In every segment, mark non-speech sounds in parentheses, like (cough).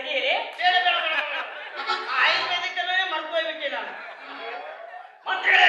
ತೆಗೀರಿ ಆಯುರ್ವೇದಿಕ್ಕನ್ನೇ ಮರ್ತು ಹೋಗ್ಬಿಟ್ಟೆ ನಾನು. ಮಕ್ಕಳೇ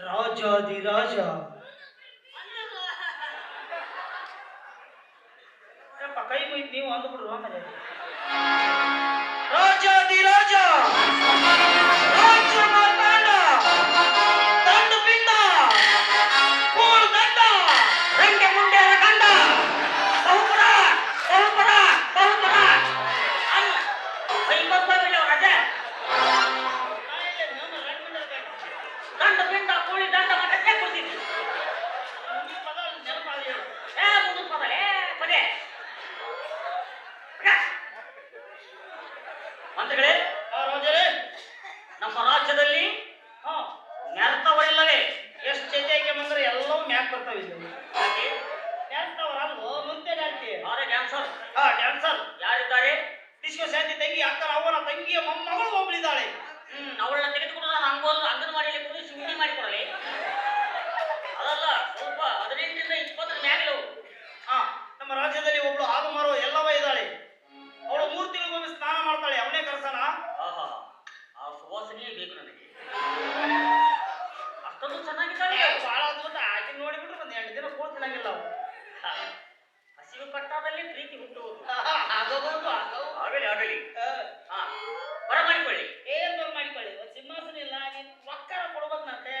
राजा दी राजा ಕಿರುಪಟ್ಟದಲ್ಲಿ ಪ್ರೀತಿ ಹುಟ್ಟುವುದು (laughs) ಆಗಬಹುದು ಆಗಲಿ ಆಗಲಿ. ಬರಮಾಡಿಕೊಳ್ಳಿ. ಏನ್ ಬರಮಾಡಿಕೊಳ್ಳಿ? ಸಿಂಹಾಸನ ಇಲ್ಲ ನೀನ್ ರೊಕ್ಕ ಕೊಡ್ಬೇಕಂತೆ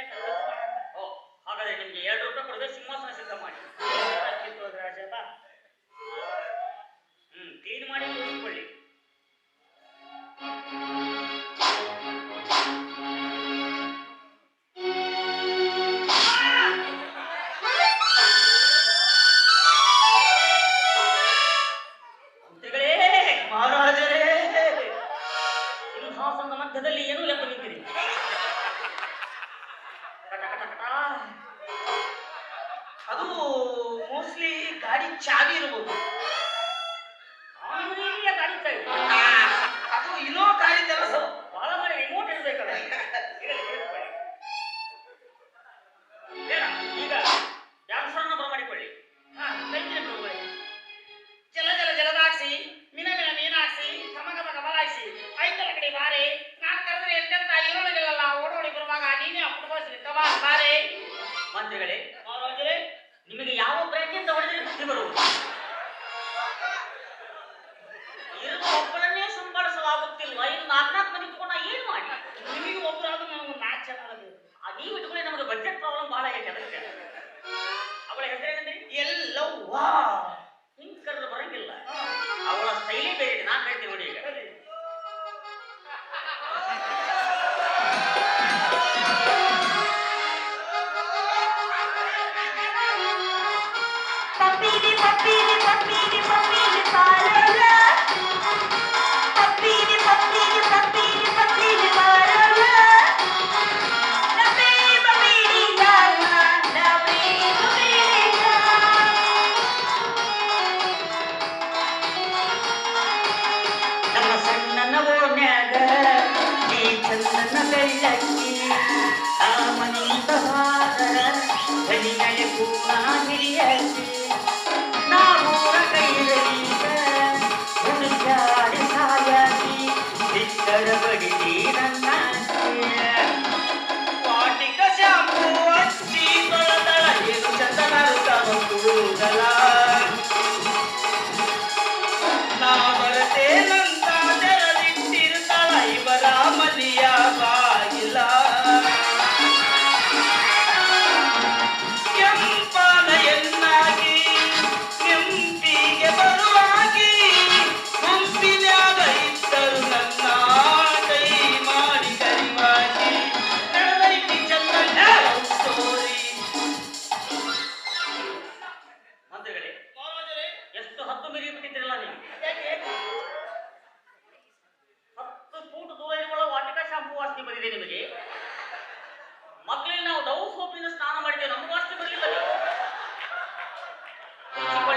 ಓ ಹಾಗಾದ್ರೆ ನಿಮ್ಗೆ ಎರಡು ರೂಪಾಯಿ ಕೊಡಬೇಕು ಸಿಂಹಾಸನ ಸಿದ್ಧ ಮಾಡಿ. ಹೋದ್ರೆ?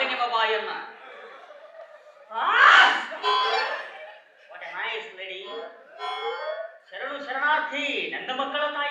Baba Yamma. Ah! What a nice lady. Sharanu Sharanarthi, Nanda Makkala Thai.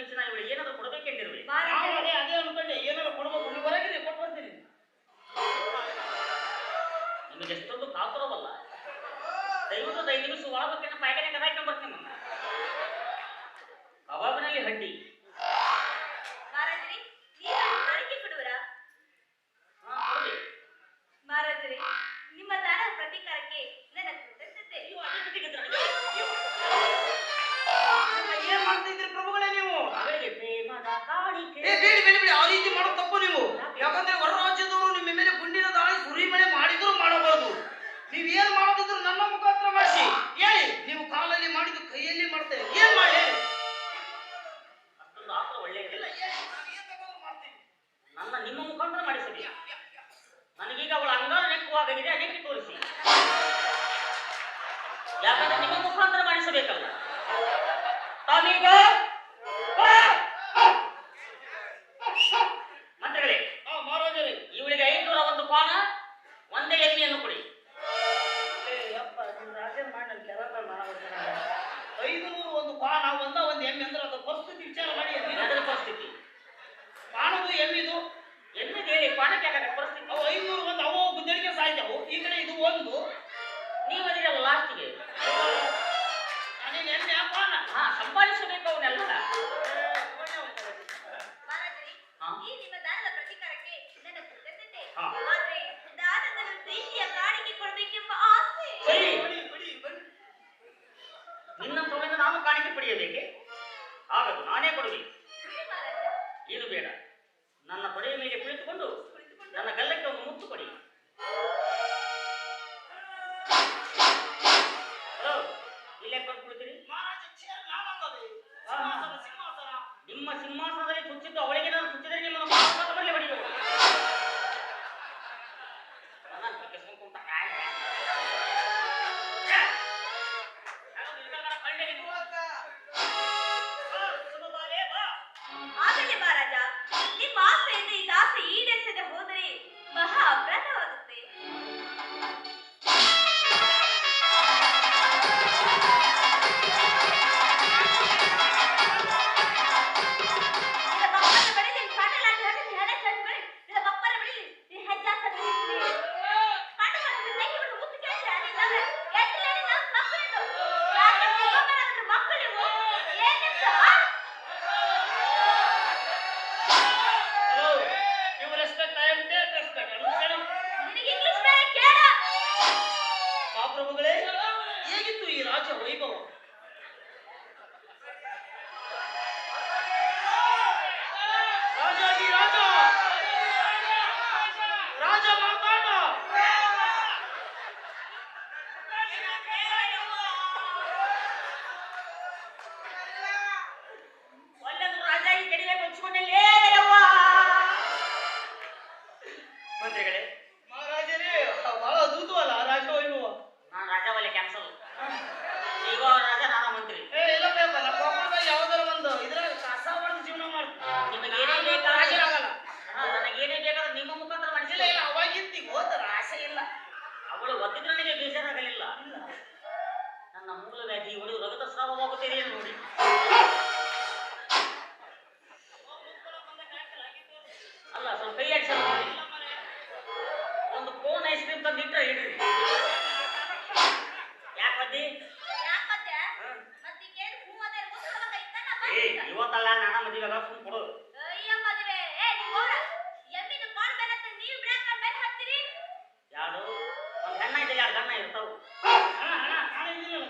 ಮುಂಚೆ ನಾನು ಇವಳು ಏನಾದ್ರು ಕೊಡ್ಬೇಕೆಂದಿರುವೆ ಅದೇ ಅನ್ಕೊಂಡೆ ಏನಾದ್ರು ಕೊಡಬೇಕು ನೀವು ಹೊರಗಿದೆ ಕೊಟ್ಟು ಬರ್ತೀನಿ ನಿಮಗೆ ಎಷ್ಟೊಂದು ಕಾತುರವಲ್ಲ. ದಯವಿಟ್ಟು ಐದು ನಿಮಿಷ ಒಳಬೇಕೆಂದ್ರೆ ಕದಾಯ್ಕೊಂಡು ಬರ್ತೀನಿ ನನ್ನ ಕಬಾಬಿನಲ್ಲಿ ಹಡ್ಡಿ. ನಿನ್ನ ಸೊಗಡನ್ನು ನಾನು ಕಾಣಿಕೆ ಪಡೆಯಬೇಕೆ? ಆಗದು ನಾನೇ ಕೊಡುವೆ. ಏನು ಬೇಡ. ನನ್ನ ತೊಡೆಯ ಮೇಲೆ ಕುಳಿತುಕೊಂಡು ನನ್ನ ಗಲ್ಲಕ್ಕೆ ಒಂದು ಮುತ್ತು ಕೊಡಿ. ಹಲೋ ಇಲ್ಲೇ ಕೊಂಡು ಕುಳಿತೀರಿ? ನಿಮ್ಮ ಸಿಂಹಾಸನದಲ್ಲಿ ಚುಚ್ಚಿದ್ದು ಅವಳಿಗೆ ನಾನು ಇವತ್ತಲ್ಲ ನಾನ ಮದಿವೆಗ ಸುಮ್ ಕೊಡು ಯಾರು? ಒಂದ್ ಹೆಣ್ಣ ಇದೆ ಎರಡು ಗಣ್ಣ ಇರ್ತಾವ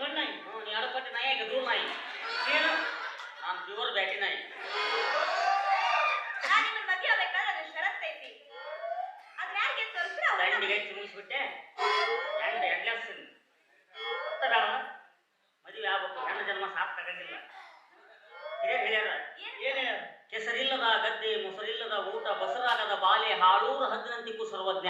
ಗಣ್ಣ ನೀ ಎರಡು ಕಟ್ಟಿ ನಾಯಿ ಆಗಿ ದೂರ ನಾಯಿ. ಏನು? ನಾನು ಪ್ಯೂರ್ ಬ್ಯಾಟಿ ನಾಯಿ. ಗಂಡಿಗೆ ಚುಮಿಸ್ಬಿಟ್ಟೆ ಎಂಡ್ ಎಂಡ್ಲೆಸ್ ಮದುವೆ ಆಗ್ಬೇಕು. ಹೆಣ್ಣು ಜನ್ಮ ಸಾರ್ಥಕಾಗಿಲ್ಲ ಹೆಸರಿಲ್ಲದ ಗದ್ದೆ ಮೊಸರಿಲ್ಲದ ಊಟ ಬಸರಾಗದ ಬಾಲೆ ಹಾಳೂರು ಹದ್ದಿನಂತಿಕ್ಕೂ ಸರ್ವಜ್ಞ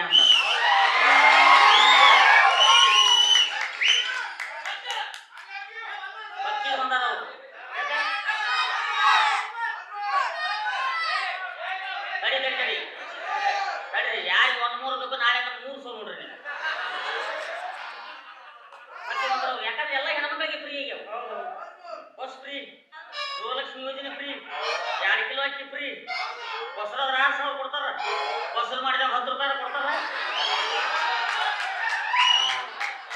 ಎರಡು ಸಾವಿರ ಕೊಡ್ತಾರ. ವಸೂಲ್ ಮಾಡಿದಾಗ ಹತ್ತು ರೂಪಾಯಿ ಕೊಡ್ತಾರ.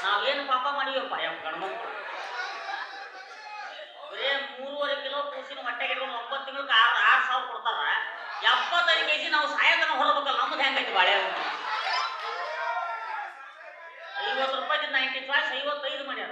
ನಾವೇನು ಪಾಪ ಮಾಡಿವಪ್ಪ ಯಾವ ಗಣಮಕ್ಕಳು ಬರೇ ಮೂರುವರೆ ಕಿಲೋ ಕೂಸಿನ ಹೊಟ್ಟೆಗೆ ಇಟ್ಕೊಂಡು ಒಂಬತ್ತು ತಿಂಗಳಿಗೆ ಆರು ಆರು ಸಾವಿರ ಕೊಡ್ತಾರ. ಎಪ್ಪತ್ತೈದು ಕೆ ಜಿ ನಾವು ಸಾಯಂಕಾಲ ಹೊರಬೇಕಲ್ಲ ನಮ್ದು ಹೆಂಗೈತಿ ಬಾಳೆ ಐವತ್ತು ರೂಪಾಯಿ ನೈಂಟಿ ಚಾಯ್ಸ್ ಐವತ್ತೈದು ಮಾಡ್ಯಾರ.